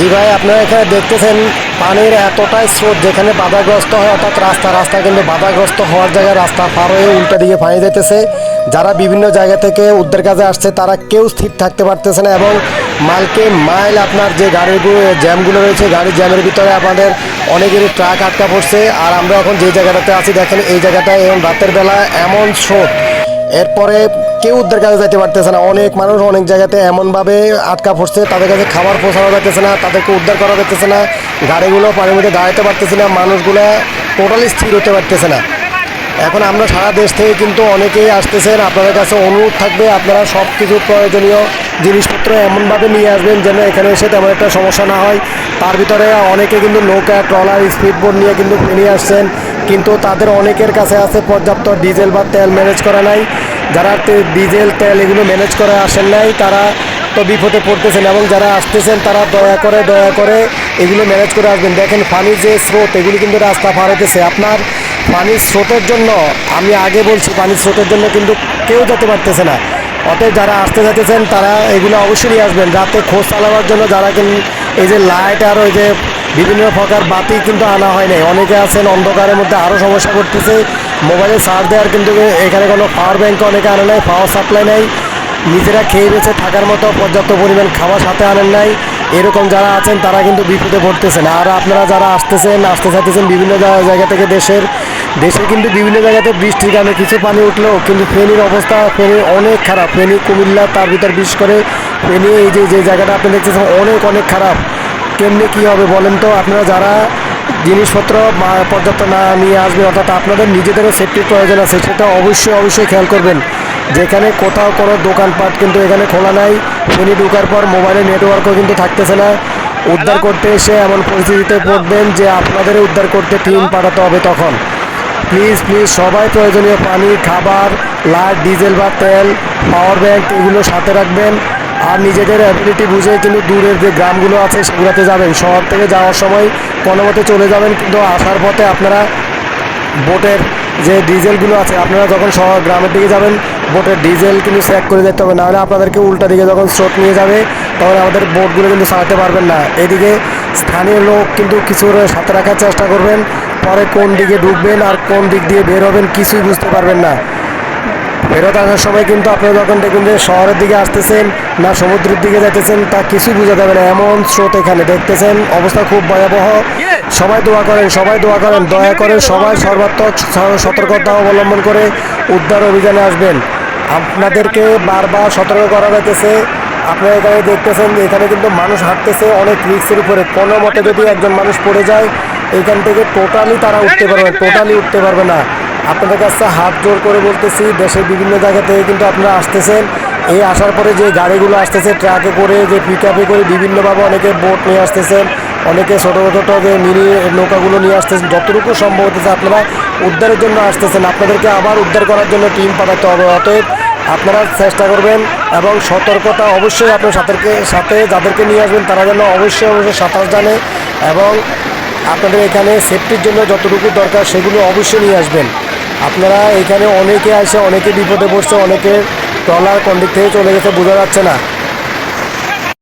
জি ভাই, আপনারা এখানে দেখতেছেন পানির এতটাই স্রোত যেখানে বাধাগ্রস্ত হয়, অর্থাৎ রাস্তা রাস্তা কিন্তু বাধাগ্রস্ত হওয়ার জায়গায় রাস্তা পার হয়ে উল্টা দিকে পানি যেতেছে যারা বিভিন্ন জায়গা থেকে উদ্ধার কাজে আসছে, তারা কেউ স্থির থাকতে পারতেছে না এবং মাইলকে মাইল আপনার যে গাড়িগুলো জ্যামগুলো রয়েছে, গাড়ির জ্যামের ভিতরে আপনাদের অনেকেরই ট্রাক আটকা পড়ছে। আর আমরা এখন যে জায়গাটাতে আছি, দেখেন এই জায়গাটায় এবং রাতের বেলা এমন স্রোত। এরপরে কেউ উদ্ধার কাজে যেতে পারতেছে না। অনেক মানুষ অনেক জায়গাতে এমনভাবে আটকা পড়ছে, তাদের কাছে খাবার পৌঁছানো যাচ্ছে না, তাদেরকে উদ্ধার করা যাচ্ছে না, গাড়িগুলো পানির মধ্যে দাঁড়াতে পারতেছে না, মানুষগুলো টোটালি স্থির হতে পারতেছে না। এখন আমরা সারা দেশ থেকে কিন্তু অনেকেই আসতেছেন, আপনাদের কাছে অনুরোধ থাকবে, আপনারা সব কিছু প্রয়োজনীয় জিনিসপত্র এমনভাবে নিয়ে আসবেন যেন এখানে এসে তেমন একটা সমস্যা না হয়। তার ভিতরে অনেকে কিন্তু নৌকা, ট্রলার স্পিড বোট নিয়ে কিন্তু নিয়ে আসছেন, কিন্তু তাদের অনেকের কাছে আছে পর্যাপ্ত ডিজেল বা তেল ম্যানেজ করা নাই। যারা ডিজেল, তেল এগুলো ম্যানেজ করে আসেন নাই, তারা তো বিপদে পড়তেছেন এবং যারা আসতেছেন, তারা দয়া করে দয়া করে এগুলো ম্যানেজ করে আসবেন। দেখেন পানির যে স্রোত, এগুলি কিন্তু রাস্তা পার হইতেছে। আপনার পানির স্রোতের জন্য, আমি আগে বলছি পানির স্রোতের জন্য কিন্তু কেউ যেতে পারতেছে না। অতএব যারা আসতে যাচ্ছেন তারা এগুলো অবশ্যই আসবেন। রাতে খোঁজ চালাবার জন্য যারা কিন্তু এই যে লাইট আর ওই যে বিভিন্ন প্রকার বাতি কিন্তু আনা হয় নাই। অনেকে আছেন, অন্ধকারের মধ্যে আরও সমস্যা করতেছে। মোবাইলে চার্জ দেওয়ার কিন্তু এখানে কোনো পাওয়ার ব্যাঙ্ক অনেকে আনে নাই পাওয়ার সাপ্লাই নাই। নিজেরা খেয়ে বেঁচে থাকার মতো পর্যাপ্ত পরিমাণ খাবার সাথে আনেন নাই। এরকম যারা আছেন, তারা কিন্তু বিপদে পড়তেছেন। আর আপনারা যারা আসতেছেন, আসতে চাইতেছেন বিভিন্ন জায়গা থেকে দেশের দেশে কিন্তু বিভিন্ন জায়গাতে বৃষ্টির কারণে কিছু পানি উঠলেও কিন্তু ফেনীর অবস্থা ফেনী অনেক খারাপ। ফেনী, কুমিল্লা, তার ভিতর বিশেষ করে ফেনী, এই যে যে জায়গাটা আপনি দেখতেছেন, অনেক অনেক খারাপ। কেমনি কী হবে বলেন তো? আপনারা যারা জিনিসপত্র পর্যাপ্ত না নিয়ে আসবেন অর্থাৎ আপনাদের নিজেদেরও সেফটির প্রয়োজন আছে সেটা অবশ্যই অবশ্যই খেয়াল করবেন। যেখানে কোথাও কোনো দোকানপাট কিন্তু এখানে খোলা নাই ফেনি ঢোকার পর মোবাইলে নেটওয়ার্কও কিন্তু থাকতেছে না। উদ্ধার করতে এসে এমন পরিস্থিতিতে পড়বেন যে আপনাদের উদ্ধার করতে টিম পাঠাতে হবে তখন। প্লিজ প্লিজ সবাই প্রয়োজনীয় পানি খাবার লাইট ডিজেল বা তেল পাওয়ার ব্যাংক এগুলো সাথে রাখবেন। আর নিজেদের অ্যাবিলিটি বুঝে কিন্তু দূরের যে গ্রামগুলো আছে সেগুলোতে যাবেন। শহর থেকে যাওয়ার সময় কোনো মতে চলে যাবেন, কিন্তু আসার পথে আপনারা বোটের যে ডিজেলগুলো আছে, আপনারা যখন শহর গ্রামের দিকে যাবেন, বোটের ডিজেল কিন্তু চেক করে দেখতে হবে। নাহলে আপনাদেরকে উল্টা দিকে যখন স্রোত নিয়ে যাবে, তখন আমাদের বোটগুলো কিন্তু সারাতে পারবেন না। এদিকে স্থানীয় লোক কিন্তু কিছু সাথে রাখার চেষ্টা করবেন, পরে কোন দিকে ঢুকবেন আর কোন দিক দিয়ে বের হবেন কিছুই বুঝতে পারবেন না। ফেরত আসার সময় কিন্তু আপনারা যখন দেখবেন যে শহরের দিকে আসতেছেন না সমুদ্রের দিকে যাইতেছেন তা কিছু বোঝা যাবে না। এমন স্রোত এখানে দেখতেছেন। অবস্থা খুব ভয়াবহ। সবাই দোয়া করেন সবাই দোয়া করেন। দয়া করে সবাই সর্বাত্মক সতর্কতা অবলম্বন করে উদ্ধার অভিযানে আসবেন। আপনাদেরকে বারবার সতর্ক করা যাইতেছে। আপনারা এখানে দেখতেছেন যে এখানে কিন্তু মানুষ হাঁটতেছে অনেক রিক্সের উপরে। কোনো মতে যদি একজন মানুষ পড়ে যায় এখান থেকে টোটালি তারা উঠতে পারবে টোটালি উঠতে পারবে না। আপনাদের কাছে হাত জোর করে বলতেছি, দেশের বিভিন্ন জায়গা থেকে কিন্তু আপনারা আসতেছেন। এই আসার পরে যে গাড়িগুলো আসতেছে ট্রাকে করে, যে পিক আপে করে বিভিন্নভাবে অনেকে বোট নিয়ে আসতেছেন, অনেকে ছোটো ছোটো যে মিনি নৌকাগুলো নিয়ে আসতেছেন। যতটুকু সম্ভব হতেছে আপনারা উদ্ধারের জন্য আসতেছেন। আপনাদেরকে আবার উদ্ধার করার জন্য টিম পাঠাতে হবে। অতএব আপনারা চেষ্টা করবেন এবং সতর্কতা অবশ্যই আপনার সাথে সাথে যাদেরকে নিয়ে আসবেন, তারা যেন অবশ্যই অবশ্যই সাঁতার জানে এবং আপনাদের এখানে সেফটির জন্য যতটুকু দরকার, সেগুলো অবশ্যই নিয়ে আসবেন। আপনারা এখানে অনেকে আসে, অনেকে বিপদে পড়ছে, অনেকে ট্রলার কোন দিক থেকে চলে গেছে বোঝা যাচ্ছে না।